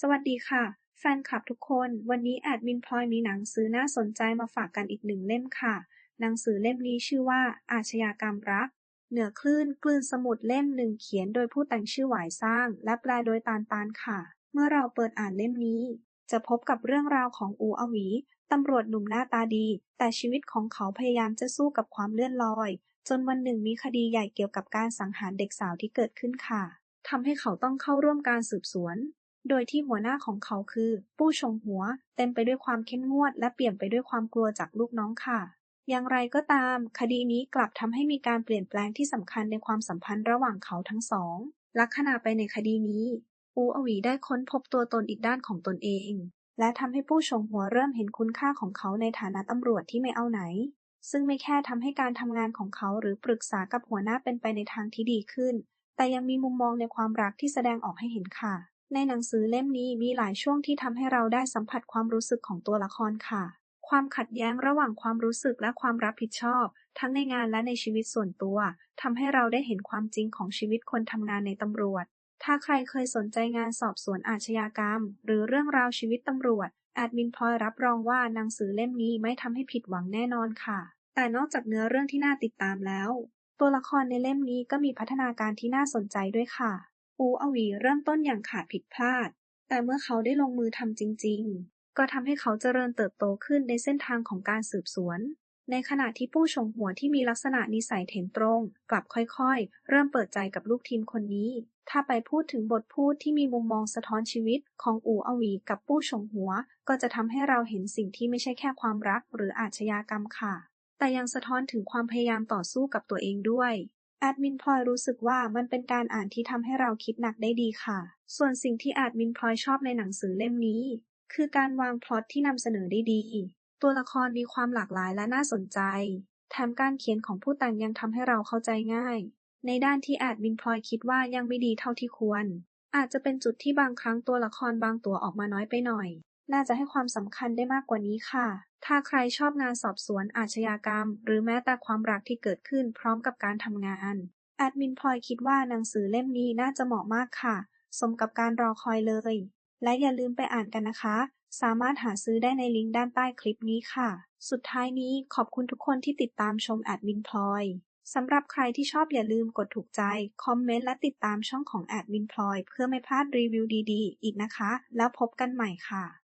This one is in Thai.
สวัสดีค่ะ แฟนคลับทุกคน วันนี้แอดมินพลอยมีหนังสือน่าสนใจมาฝากกันอีกหนึ่งเล่มค่ะ หนังสือเล่มนี้ชื่อว่า อาชญากรรมรัก เหนือคลื่นกลืนสมุดเล่มหนึ่งเขียนโดยผู้แต่งชื่อหวายสร้าง และแปลโดยตาลตาลค่ะ เมื่อเราเปิดอ่านเล่มนี้ จะพบกับเรื่องราวของอูอวีตำรวจหนุ่มหน้าตาดี แต่ชีวิตของเขาพยายามจะสู้กับความเลื่อนลอย จนวันหนึ่งมีคดีใหญ่เกี่ยวกับการสังหารเด็กสาวที่เกิดขึ้นค่ะทำให้เขาต้องเข้าร่วมการสืบสวน โดยที่หัวหน้าของเขาคือ ปู้ชงหัว เต็มไปด้วยความเข้มงวด และเปี่ยมไปด้วยความกลัวจากลูกน้องค่ะ อย่างไรก็ตาม คดีนี้กลับทำให้มีการเปลี่ยนแปลงที่สำคัญในความสัมพันธ์ระหว่างเขาทั้งสอง ลักษณะไปในคดีนี้อูอวีได้ค้นพบตัวตนอีกด้านของตนเอง และทำให้ผู้ชงหัวเริ่มเห็นคุณค่าของเขาในฐานะตำรวจที่ไม่เอาไหน ซึ่งไม่แค่ทำให้การทำงานของเขาหรือปรึกษากับหัวหน้าเป็นไปในทางที่ดีขึ้น แต่ยังมีมุมมองในความรักที่แสดงออกให้เห็นค่ะ ในหนังสือเล่มนี้มีหลายช่วงที่ทำให้เราได้สัมผัสความรู้สึกของตัวละครค่ะ ความขัดแย้งระหว่างความรู้สึกและความรับผิดชอบ ทั้งในงานและในชีวิตส่วนตัวทำให้เราได้เห็นความจริงของชีวิตคนทำงานในตำรวจ ถ้าใครเคยสนใจงานสอบสวนอาชญากรรม หรือเรื่องราวชีวิตตำรวจแอดมินพลอยรับรองว่าหนังสือเล่มนี้ไม่ทำให้ผิดหวังแน่นอนค่ะ แต่นอกจากเนื้อเรื่องที่น่าติดตามแล้ว ตัวละครในเล่มนี้ก็มีพัฒนาการที่น่าสนใจด้วยค่ะ อูอวีเริ่มต้นอย่างขาดผิดพลาด แต่เมื่อเขาได้ลงมือทำจริง ๆ ก็ทำให้เขาเจริญเติบโตขึ้นในเส้นทางของการสืบสวน ในขณะที่ผู้ชงหัวที่มีลักษณะนิสัยเถนตรง กลับค่อยๆ เริ่มเปิดใจกับลูกทีมคนนี้ ถ้าไปพูดถึงบทพูดที่มีมุมมองสะท้อนชีวิตของอูอวีกับผู้ชงหัว ก็จะทำให้เราเห็นสิ่งที่ไม่ใช่แค่ความรักหรืออาชญากรรมค่ะ แต่ยังสะท้อนถึงความพยายามต่อสู้กับตัวเองด้วย ดมินพลอยรู้สึกว่ามันเป็นการอ่านที่ทำให้เราคิดหนักได้ดีค่ะ ส่วนสิ่งที่แอดมินพลอยชอบในหนังสือเล่มนี้ คือการวางพล็อตที่นำเสนอได้ดี ตัวละครมีความหลากหลายและน่าสนใจ แถมการเขียนของผู้แต่งยังทำให้เราเข้าใจง่าย ในด้านที่แอดมินพลอยคิดว่ายังไม่ดีเท่าที่ควร อาจจะเป็นจุดที่บางครั้งตัวละครบางตัวออกมาน้อยไปหน่อย น่าจะให้ความสำคัญได้มากกว่านี้ค่ะ ถ้าใครชอบงานสอบสวนอาชญากรรม หรือแม้แต่ความรักที่เกิดขึ้นพร้อมกับการทำงาน แอดมินพลอยคิดว่าหนังสือเล่มนี้น่าจะเหมาะมากค่ะ สมกับการรอคอยเลย และอย่าลืมไปอ่านกันนะคะ สามารถหาซื้อได้ในลิงก์ด้านใต้คลิปนี้ค่ะ สุดท้ายนี้ขอบคุณทุกคนที่ติดตามชมแอดมินพลอยสำหรับใครที่ชอบอย่าลืมกดถูกใจ คอมเมนต์และติดตามช่องของแอดมินพลอยเพื่อไม่พลาดรีวิวดีๆ อีกนะคะ แล้วพบกันใหม่ค่ะ